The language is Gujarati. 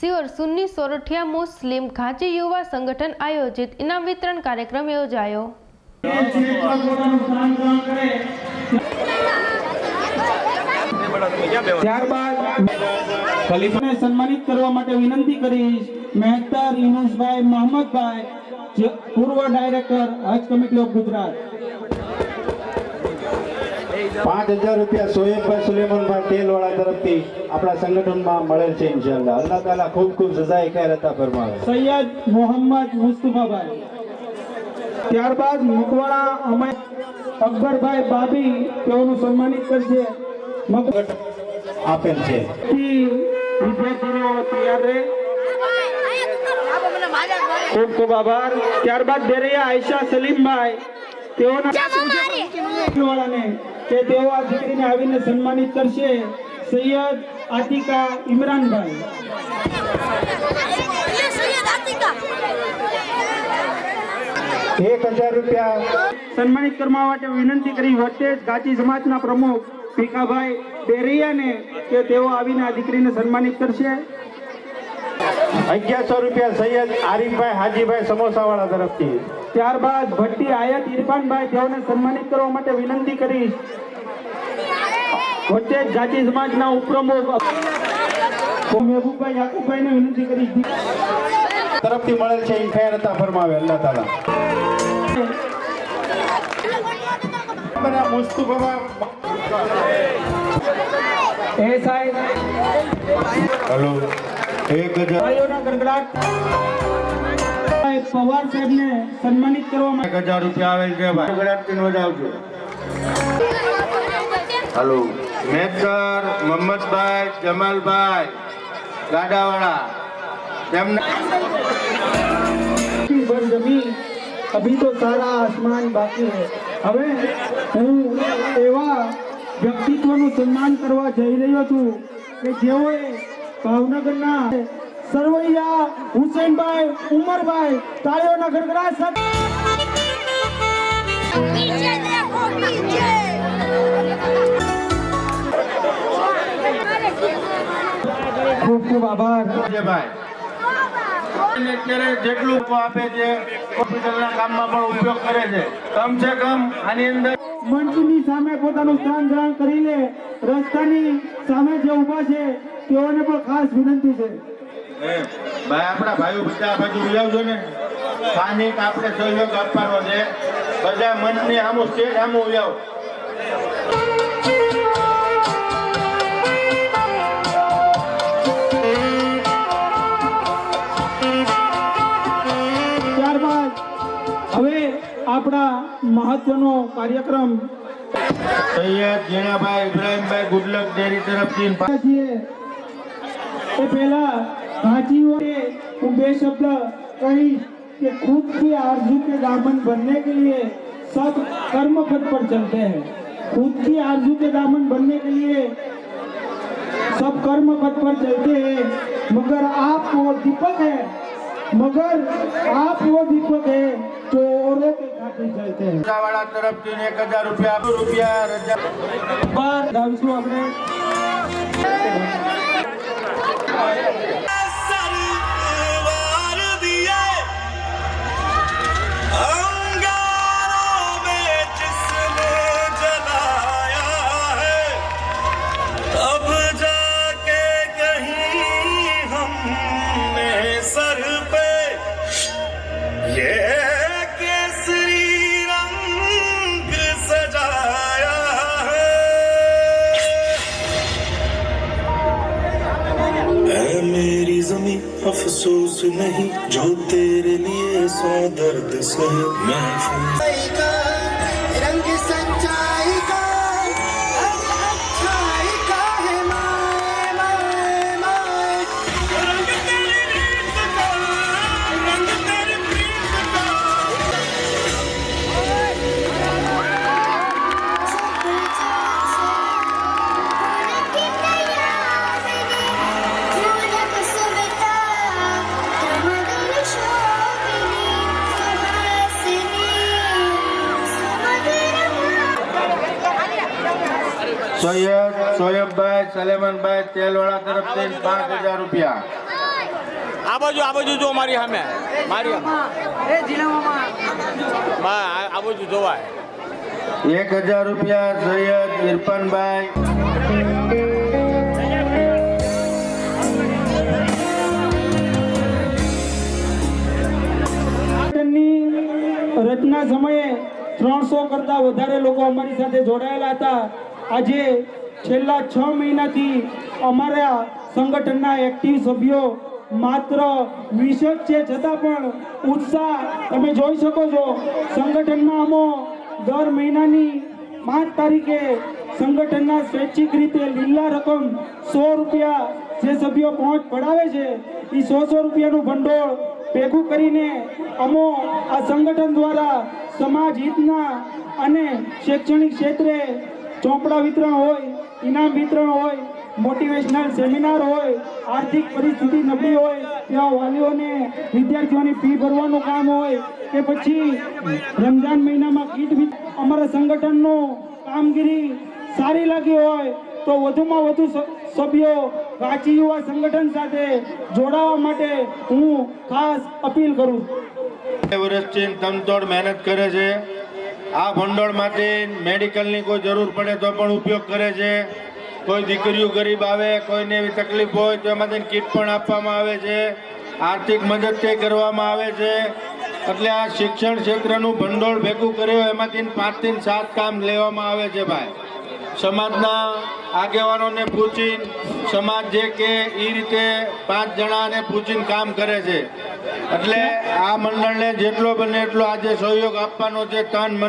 સિયોર સુન્ની સોરઠિયા મુસ્લિમ ઘાંચી યુવા સંગઠન આયોજિત ઇનામ વિતરણ કાર્યક્રમ યોજાયો. ત્યારબાદ ખલીફાને સન્માનિત કરવા માટે વિનંતી કરીશ મહેતા યુનુસભાઈ મોહમ્મદભાઈ પૂર્વ ડાયરેક્ટર, હજ કમિટી ઓફ ગુજરાત. પાંચ હજાર રૂપિયા સોએબભાઈ સુલેમાનભાઈ તેલવાળા તરફથી આપણા સંગઠનમાં મળેલ છે ઇન્શાલ્લાહ અલ્લાહ તાલા ખૂબ ખૂબ સજાએ ખેર હતા ફરમાવે. સૈયદ મોહમ્મદ મુસ્તફાભાઈ. ત્યારબાદ મકવાણા અમે અકબરભાઈ બાબી તેઓનું સન્માનિત કરશે. આપેલ છે. વિદ્યાર્થીઓ તૈયાર રહે. ખૂબ ખૂબ આભાર. ત્યારબાદ ડેરિયા આયશા સલીમભાઈ. તેઓના વાળાને કે તેઓ આ દીકરીને આવીને સન્માનિત કરશે સૈયદ આતિકા ઇમરાનભાઈ. એક હજાર રૂપિયા. સન્માનિત કરવા માટે વિનંતી કરી વચ્ચે ગાચી સમાજના પ્રમુખ ભીખાભાઈ ડેરિયાને કે તેઓ આવીને આ દીકરીને સન્માનિત કરશે. અગિયારસો રૂપિયા સૈયદ આરીફભાઈ હાજીભાઈ સમોસાવાળા તરફથી. ત્યારબાદ ભટ્ટી આયત ઇરફાનભાઈ તેઓને સન્માનિત કરવા માટે વિનંતી કરીશ. વચ્ચે જાતિ સમાજના ઉપપ્રમુખ મહેબૂબભાઈ યાકુબભાઈને વિનંતી કરીશ. તરફથી મળેલ છે એ ખેર હતા ફરમાવે અલ્લાહ તાલા. આ એ સાહેબ. હલો. એક પવાર સાહેબને સન્માનિત કરવામાં એક હજાર રૂપિયા આવેલ છે ભાઈ. ગળાટથી નોંધ આવજો હલો. મેકર મોહમ્મદભાઈ જમાલભાઈ ગાડાવાળા. તેમના જમી. અભી તો સારા આસમાન બાકી હૈ. હવે હું એવા વ્યક્તિત્વનું સન્માન કરવા જઈ રહ્યો છું કે જેઓએ ભાવનગરના સરવૈયા હુસેનભાઈ ઉમરભાઈ તાળીઓના ગડગડાટ સાથે ખૂબ ખૂબ આભાર. ભાઈ અત્યારે જેટલું આપે છે હોસ્પિટલના કામમાં પણ ઉપયોગ કરે છે. કમ સે કમ આની અંદર મંચની સામે પોતાનું સ્થાન ગ્રહણ કરી લે રસ્તાની સામે જે ઊભા છે તેઓને પણ ખાસ વિનંતી છે. ભાઈ આપણા ભાઈઓ બધા આ બાજુ બોલાવજો ને. સ્થાનિક આપણે સહયોગ આપવાનો છે. બધા મનની આમો સ્ટેજ આમો ઉલાવ ત્યારબાદ હવે આપણા મહત્વનો કાર્યક્રમ સૈયદ જીણાભાઈ ઇબ્રાહીમભાઈ ગુડલક ડેરી તરફથી એ પહેલા भाजियों હું બે शब्द कहिस कि खुद की आरजू के दामन बनने के लिए सब कर्म पथ पर चलते हैं खुद की आरजू के दामन बनने के लिए सब कर्म पथ पर चलते हैं मगर आप वो दीपक है मगर आप वो दीपक है जो औरों के खातिर जलते हैं વાળા તરફથી એક હજાર રૂપિયા રૂપિયા રજા બાર Vai, vai, vai. मेरी जमी अफसोस नहीं जो तेरे लिए सौ दर्द सहे महफूज સૈયદ સોયબભાઈ સલેમાનભાઈ તેલવાળા તરફથી પાંચ હજાર રૂપિયા. આ બાજુ આ બાજુ જો મારી સામે. મારી આ આ બાજુ જોવાય. એક હજાર રૂપિયા સૈયદ ઇરફાનભાઈ. રચના સમયે ત્રણસો કરતા વધારે લોકો અમારી સાથે જોડાયેલા હતા. આજે છેલ્લા છ મહિનાથી અમારા સંગઠનના એક્ટિવ સભ્યો માત્ર વીસ જ છે છતાં પણ ઉત્સાહ તમે જોઈ શકો છો. સંગઠનમાં અમો દર મહિનાની પાંચ તારીખે સંગઠનના સ્વૈચ્છિક રીતે લીલા રકમ સો રૂપિયા જે સભ્યો પહોંચ પડાવે છે એ સો સો રૂપિયાનું ભંડોળ ભેગું કરીને અમો આ સંગઠન દ્વારા સમાજ હિતના અને શૈક્ષણિક ક્ષેત્રે ચોપડા વિતરણ હોય, ઇનામ વિતરણ હોય મોટિવેશનલ સેમિનાર હોય, આર્થિક પરિસ્થિતિ નબળી હોય, ત્યાં વાલીઓને વિદ્યાર્થીઓની ફી ભરવાનું કામ હોય, કે પછી રમજાન મહિનામાં કીટ અમારા સંગઠનનું કામગીરી સારી લાગી હોય, તો વધુમાં વધુ સભ્યો રાંચી યુવા સંગઠન સાથે જોડાવા માટે હું ખાસ અપીલ કરું વર્ષથી તનતોડ મહેનત કરે છે આ ભંડોળમાંથી મેડિકલની કોઈ જરૂર પડે તો પણ ઉપયોગ કરે છે. કોઈ દીકરીઓ ગરીબ આવે, કોઈને એવી તકલીફ હોય તો એમાંથી કીટ પણ આપવામાં આવે છે. આર્થિક મદદ તે કરવામાં આવે છે. એટલે આ શિક્ષણ ક્ષેત્રનું ભંડોળ ભેગું કર્યું, એમાંથી પાંચથી સાત કામ લેવામાં આવે છે ભાઈ. સમાજના આગેવાનોને પૂછીને, સમાજ જે કે એ રીતે પાંચ જણાને પૂછીને કામ કરે છે. એટલે આ મંડળને જેટલો બને એટલો આજે સહયોગ આપવાનો છે. તન, મન